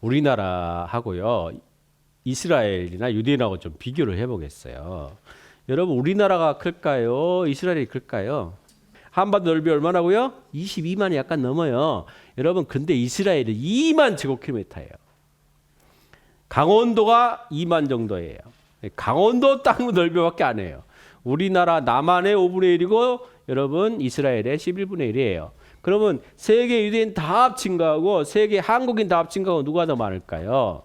우리나라하고요. 이스라엘이나 유대인하고 좀 비교를 해보겠어요. 여러분 우리나라가 클까요? 이스라엘이 클까요? 한반도 넓이 얼마나고요? 22만이 약간 넘어요. 여러분 근데 이스라엘은 2만 제곱킬로미터예요. 강원도가 2만 정도예요. 강원도 땅 넓이밖에 안 해요. 우리나라 남한의 5분의 1이고 여러분 이스라엘의 11분의 1이에요. 그러면 세계 유대인 다 합친 거하고 세계 한국인 다 합친 거하고 누가 더 많을까요?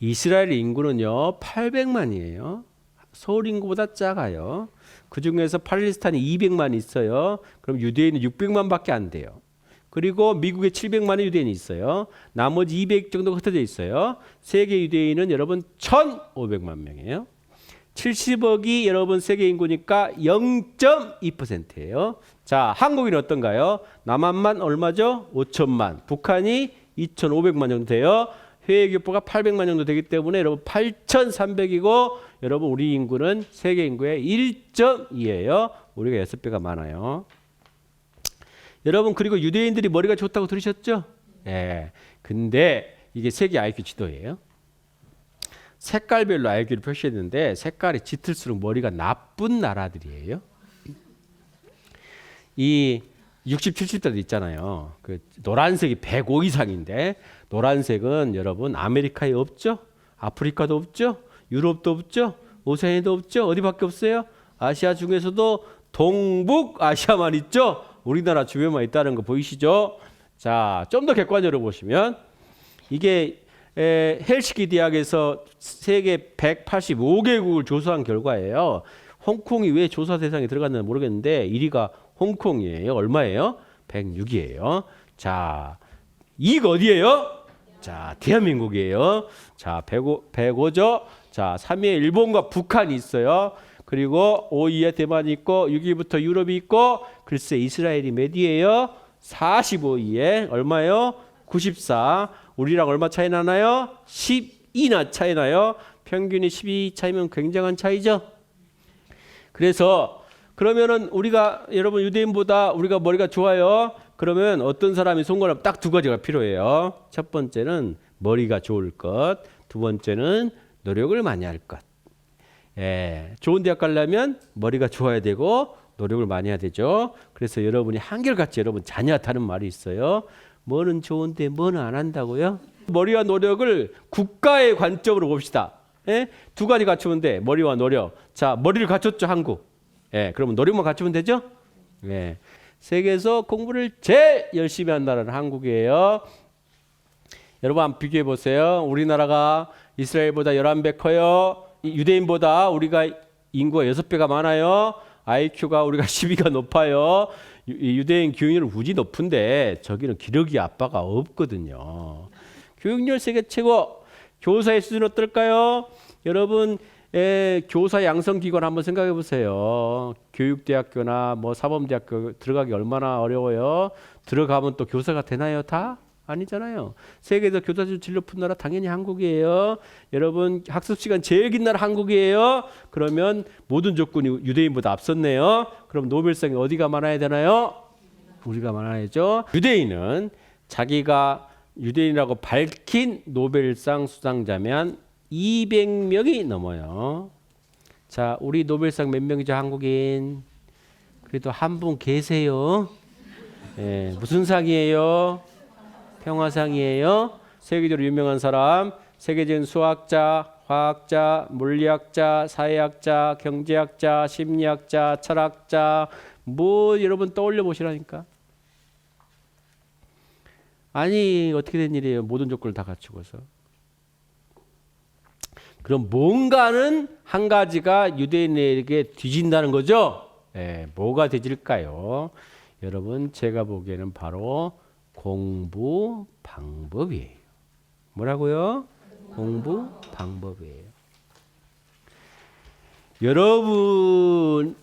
이스라엘 인구는요 800만이에요. 서울 인구보다 작아요. 그 중에서 팔레스타인이 200만 있어요. 그럼 유대인은 600만밖에 안 돼요. 그리고 미국에 700만의 유대인이 있어요. 나머지 200 정도 흩어져 있어요. 세계 유대인은 여러분 1,500만 명이에요. 70억이 여러분 세계 인구니까 0.2%예요. 자, 한국인은 어떤가요? 남한만 얼마죠? 5천만. 북한이 2,500만 정도 돼요. 해외 교포가 800만 정도 되기 때문에 여러분 8,300이고 여러분 우리 인구는 세계 인구의 1.2예요. 우리가 6배가 많아요. 여러분 그리고 유대인들이 머리가 좋다고 들으셨죠? 예. 근데 이게 세계 IQ 지도예요. 색깔별로 IQ를 표시했는데 색깔이 짙을수록 머리가 나쁜 나라들이에요. 이 60, 70대도 있잖아요. 그 노란색이 105 이상인데 노란색은 여러분 아메리카에 없죠? 아프리카도 없죠? 유럽도 없죠? 오세아니아도 없죠? 어디밖에 없어요? 아시아 중에서도 동북 아시아만 있죠? 우리나라 주변만 있다는 거 보이시죠? 자, 좀 더 객관적으로 보시면 이게 에, 헬시키 대학에서 세계 185개국을 조사한 결과예요. 홍콩이 왜 조사 대상에 들어갔는지 모르겠는데 1위가 홍콩이에요. 얼마예요? 106이에요. 자, 이가 어디예요? 자, 대한민국이에요. 자, 105, 105죠. 자, 3위에 일본과 북한이 있어요. 그리고 5위에 대만이 있고 6위부터 유럽이 있고 글쎄 이스라엘이 몇 위예요? 45위에 얼마요? 94. 우리랑 얼마 차이 나나요? 12나 차이 나요. 평균이 12 차이면 굉장한 차이죠. 그래서 그러면은 우리가 여러분 유대인보다 우리가 머리가 좋아요. 그러면 어떤 사람이 손거람 딱두 가지가 필요해요. 첫 번째는 머리가 좋을 것, 두 번째는 노력을 많이 할 것. 예, 좋은 대학 가려면 머리가 좋아야 되고 노력을 많이 해야 되죠. 그래서 여러분이 한결같이 여러분 자녀다는 말이 있어요. 뭐는 좋은데 뭐는 안 한다고요? 머리와 노력을 국가의 관점으로 봅시다. 예? 두 가지 갖추면 돼. 머리와 노력. 자, 머리를 갖췄죠, 한국. 예, 그러면 노력만 갖추면 되죠? 예. 세계에서 공부를 제일 열심히 한 나라는 한국이에요. 여러분 한번 비교해 보세요. 우리나라가 이스라엘보다 11배 커요. 이 유대인보다 우리가 인구가 6배가 많아요. IQ가 우리가 12가 높아요. 유대인 교육률은 우지 높은데 저기는 기러기 아빠가 없거든요. 교육률 세계 최고. 교사의 수준 어떨까요? 여러분 에, 교사 양성 기관 한번 생각해 보세요. 교육대학교나 뭐 사범대학교 들어가기 얼마나 어려워요. 들어가면 또 교사가 되나요? 다 아니잖아요. 세계에서 교사 수 진로 푼 나라 당연히 한국이에요. 여러분 학습 시간 제일 긴 나라 한국이에요. 그러면 모든 조건이 유대인보다 앞섰네요. 그럼 노벨상이 어디가 많아야 되나요? 우리가 많아야죠. 유대인은 자기가 유대인이라고 밝힌 노벨상 수상자면 200명이 넘어요. 자, 우리 노벨상 몇 명이죠, 한국인? 그래도 한 분 계세요. 예, 무슨 상이에요? 평화상이에요. 세계적으로 유명한 사람, 세계적인 수학자, 화학자, 물리학자, 사회학자, 경제학자, 심리학자, 철학자, 뭐 여러분 떠올려 보시라니까. 아니 어떻게 된 일이에요? 모든 조건을 다 갖추고서. 그럼 뭔가는 한 가지가 유대인에게 뒤진다는 거죠. 예, 뭐가 뒤질까요? 여러분 제가 보기에는 바로 공부 방법이에요. 뭐라고요? 공부 방법이에요. 여러분의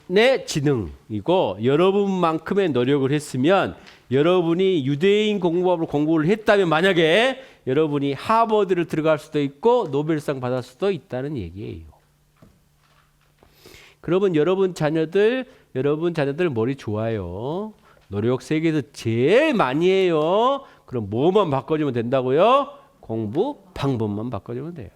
지능이고 여러분만큼의 노력을 했으면 여러분이 유대인 공부법을 공부를 했다면 만약에 여러분이 하버드를 들어갈 수도 있고 노벨상 받을 수도 있다는 얘기예요. 그러면 여러분 자녀들 여러분 자녀들 머리 좋아요. 노력 세계에서 제일 많이 해요. 그럼 뭐만 바꿔주면 된다고요? 공부 방법만 바꿔주면 돼요.